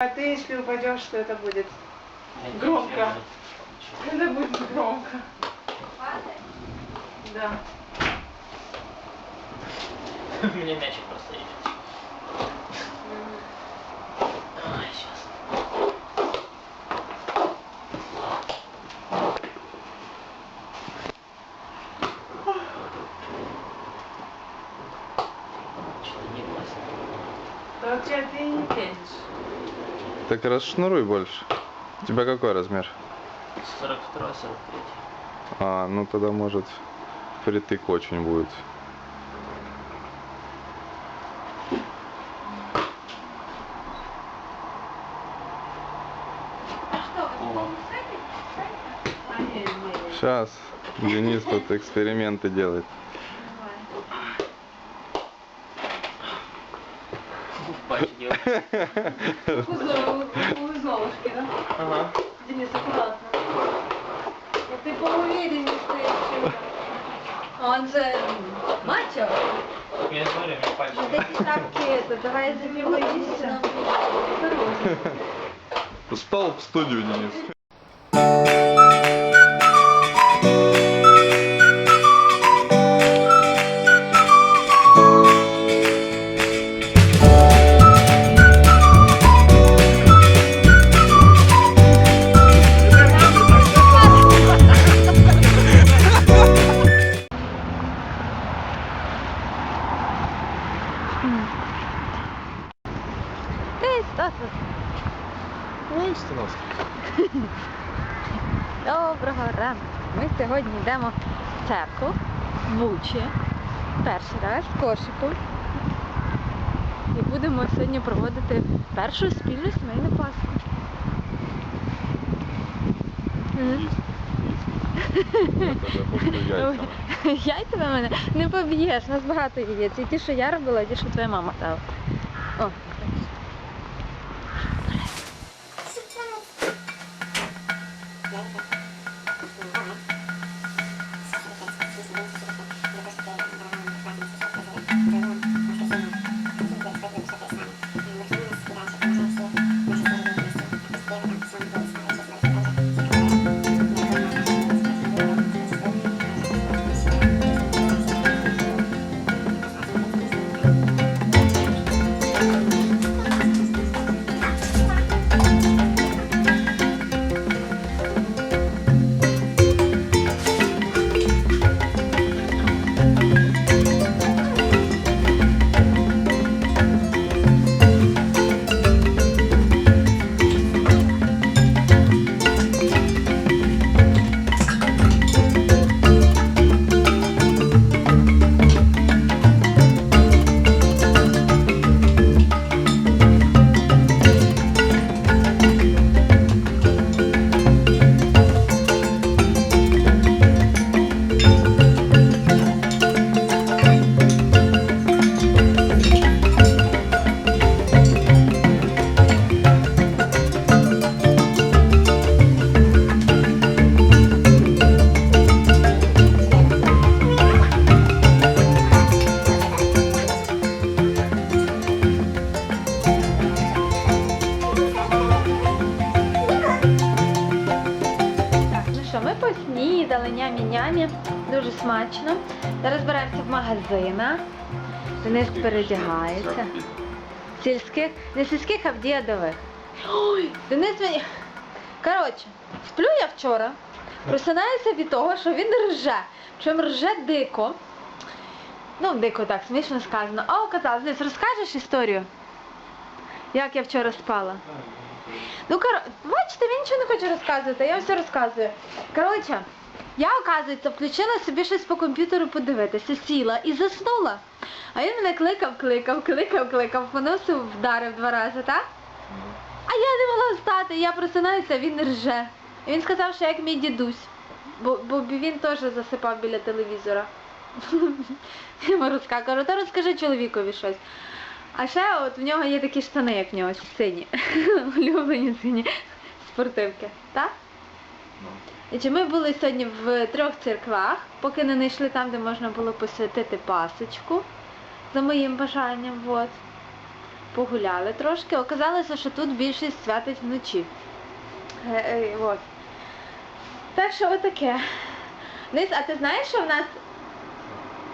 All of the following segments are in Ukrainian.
А ты, если упадешь, что это будет? Громко. Это будет громко. Да. Мне мячик просто едет. Так расшнуруй больше. У тебя какой размер? 42-43. А, ну тогда может притык очень будет. Сейчас Денис тут эксперименты делает. понял. золушки, да? Ага. Денис, аккуратно. Ну, ты поувереннее стоишь, а Он же мачо. Я смотрю, мне пальцы. Вот эти шапки, это, давай за забивайся. Осторожно. Спал в студию, Денис. йдемо в церкву, в Бучі. Перший раз в кошику. І будемо сьогодні проводити першу спільну сімейну пасху. на мене не поб'єш, у нас багато яєць. І ті, що я робила, і ті, що твоя мама дала. О. мамі. Дуже смачно. Зараз збираємося в магазинах. Денис передягається. Сільських, не сільських, а вдіядових. Ой, Денис мені. Коротше, сплю я вчора, просинаюся від того, що він рже. Причому рже дико. Ну, дико так, смішно сказано. О, казав, Денис, розкажеш історію? Як я вчора спала? Ну, коротше, бачите, він нічого не хоче розказувати, я все розказую. Коротше. Я, оказується, включила собі щось по комп'ютеру подивитися, сіла і заснула. А він мене кликав, кликав, кликав, кликав, поносив, вдарив два рази, так? А я не могла встати, я просинаюся, він рже. І він сказав, що як мій дідусь, бо бо він теж засипав біля телевізора. Я кажу, то розкажи чоловікові щось. А ще от в нього є такі штани, як в нього сині. Улюблені сині спортивки. так? Ну. Значить, Ми були сьогодні в трьох церквах, поки не знайшли там, де можна було посвятити пасочку за моїм бажанням. От. Погуляли трошки. Оказалося, що тут більшість святить вночі. Е, е, от. Так що отаке. Низ, а ти знаєш, що в нас,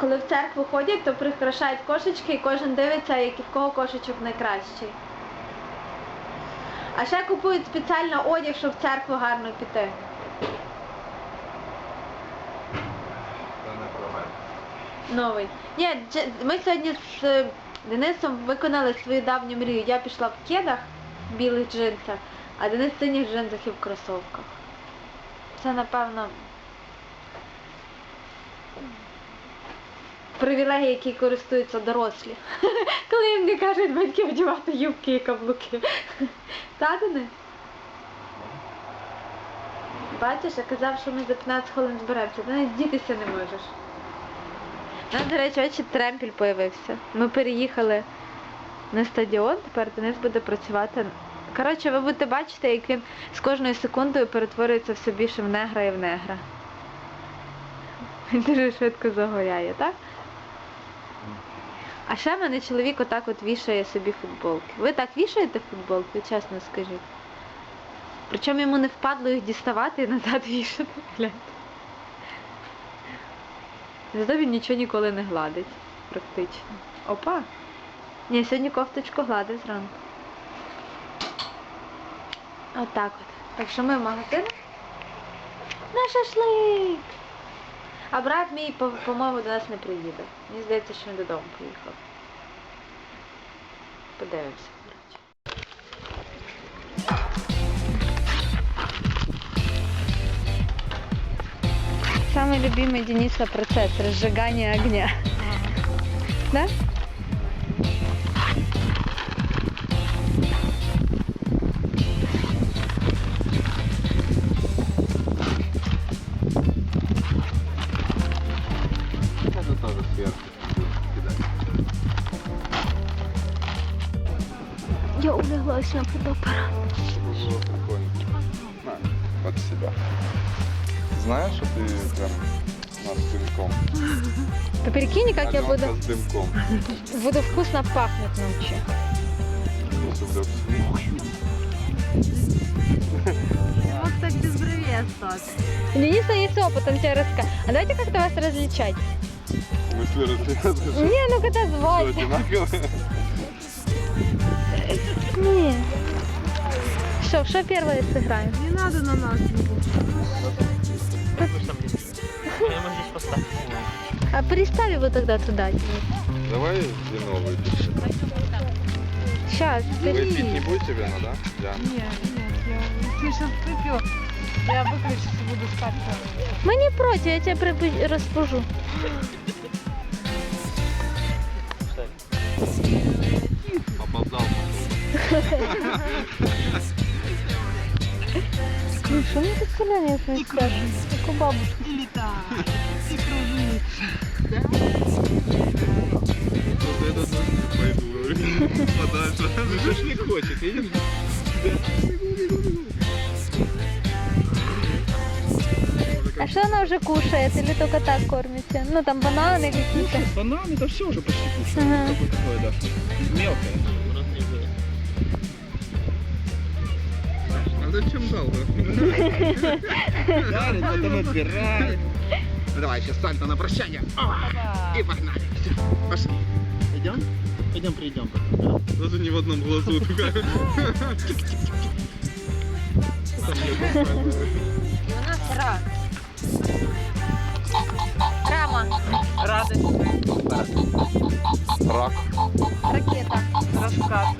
коли в церкву ходять, то прикрашають кошечки і кожен дивиться, який в кого кошечок найкращий. А ще купують спеціально одяг, щоб в церкву гарно піти. новий. Ні, ми сьогодні з е, Денисом виконали свою давню мрію. Я пішла в кедах, в білих джинсах, а Денис в синіх джинсах і в кросовках. Це, напевно, привілегії, які користуються дорослі. Коли їм не кажуть батьки одягати юбки і каблуки. Та, Денис? Бачиш, я казав, що ми за 15 хвилин зберемося. Ти навіть дітися не можеш. А, до речі, очі тремпіль появився. Ми переїхали на стадіон, тепер Денис буде працювати. Коротше, ви будете бачити, як він з кожною секундою перетворюється все більше в негра і в негра. Він дуже швидко загоряє, так? А ще мене чоловік отак от вішає собі футболки. Ви так вішаєте футболки? Чесно скажіть. Причому йому не впадло їх діставати і назад вішати. Гляньте. Зато він нічого ніколи не гладить, практично. Опа! Ні, сьогодні кофточку гладить зранку. Отак от, от. Так що ми в магазинах на шашлик. А брат мій, по-моєму, до нас не приїде. Мені здається, що він додому поїхав. Подивимося. Самый любимый Дениса процесс – разжигание огня. Да? Это тоже Я улеглась на подопора. знаешь, что ты прям над дымком. Ты прикинь, как я буду... с дымком. Буду вкусно пахнуть ночью. Его, кстати, без бровей остаться. Дениса есть опыт, он тебе расскажет. А давайте как-то вас различать. В смысле различать? Не, ну когда звать. Что, одинаковые? Не. Что, что первое сыграем? Не надо на нас. просто. А переставь вы тогда туда. Давай вино выпьем. Сейчас, Вы пить не будете вино, да? Да. Нет, нет, я, я сейчас выпью. Я выключусь и буду спать. Мы не против, я тебя прибу... распужу. Поболтал. Ну что мне так соляне Как у бабушки літак. Вот это точно пойду. Подальше. Ну что ж не хочет, А что она уже кушает? Или только так кормите? Ну там бананы какие-то. Бананы, это все уже почти кушает. Ага. Такое, такое, да. Мелкое. А зачем дал, да? Дарит, потом отбирает. Ну давай еще сальто на прощание. О, и погнали. Все, пошли. Идем? Идем, придем потом. Да? Даже не в одном глазу только. И у нас рак. Рама. Радость. Рак. Ракета. Раскат.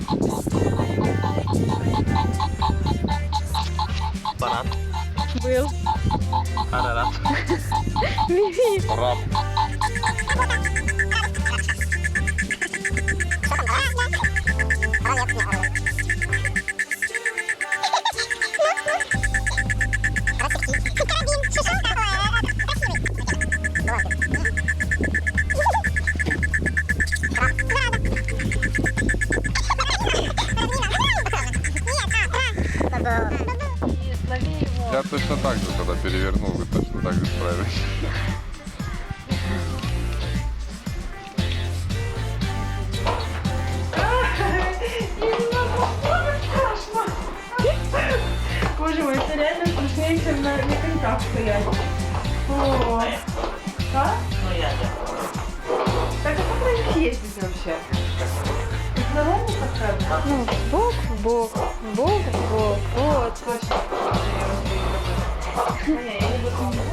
Банан. был. Арарат. Раб. Раб. Есть здесь вообще? Ну, бок в бок, бок в бок, вот. вообще. Я не буду.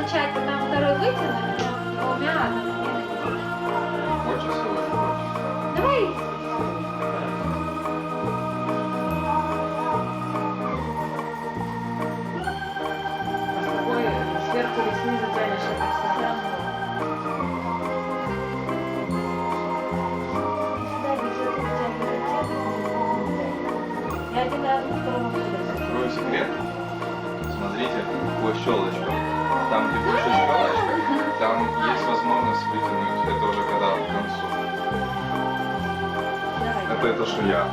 обозначається там второй вытянок двумя атомами. Хочешь свой Давай. Сверху и снизу тянешь втором все. Открою секрет. Смотрите, какую щелочку. там где больше шкалочка, там есть возможность выкинуть. это уже когда к концу. Это, это что я.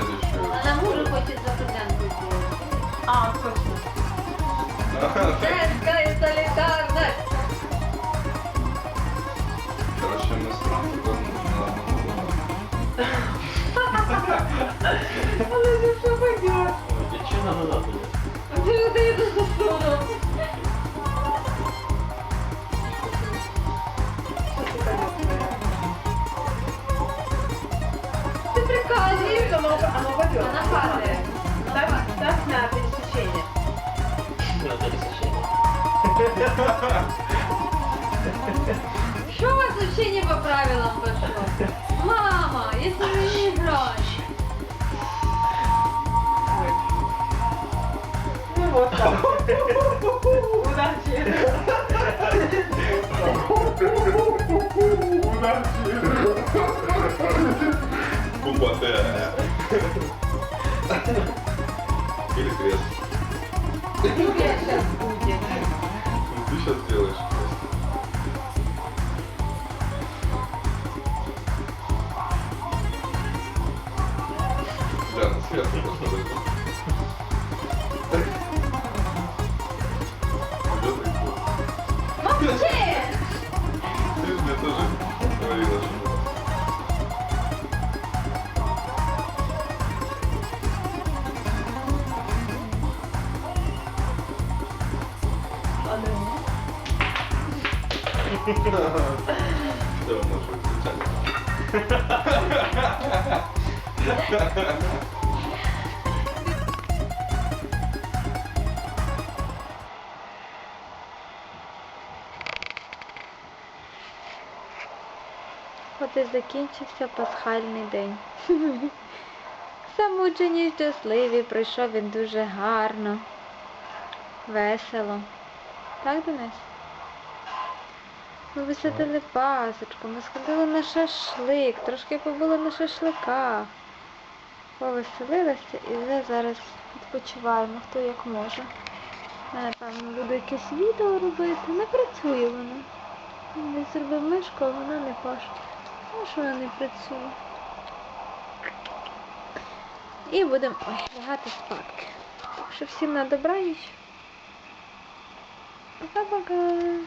следующую. Вона мужу хоче за студентку. А, точно. Женська і солідарність. Короче, мы с Але ж що хотіла? Причина вона буде. Ти ж до сторону. что оно, оно упадет. Она падает. Так, так на пересечение. На пересечение. Что у вас вообще не по правилам пошло? Мама, если мы не играешь. Ну вот так. Удачи. Удачи. Буква Т. Или крест. Ну, сейчас будет. Ты сейчас делаешь. Да, ну свет. Це воно що От і закінчився пасхальний день. Замуджені, щасливі, пройшов він дуже гарно, весело. Так, Денис? Ми висадили пасочку, ми сходили на шашлик, трошки побули на шашликах. Повеселилися і вже зараз відпочиваємо, хто як може. Напевно, буду якесь відео робити. Не працює вона. Не зробив мишку, а вона не хоче. Ну, що вона не працює. І будемо ой, лягати спадки. Так що всім на добраніч. Пока-пока.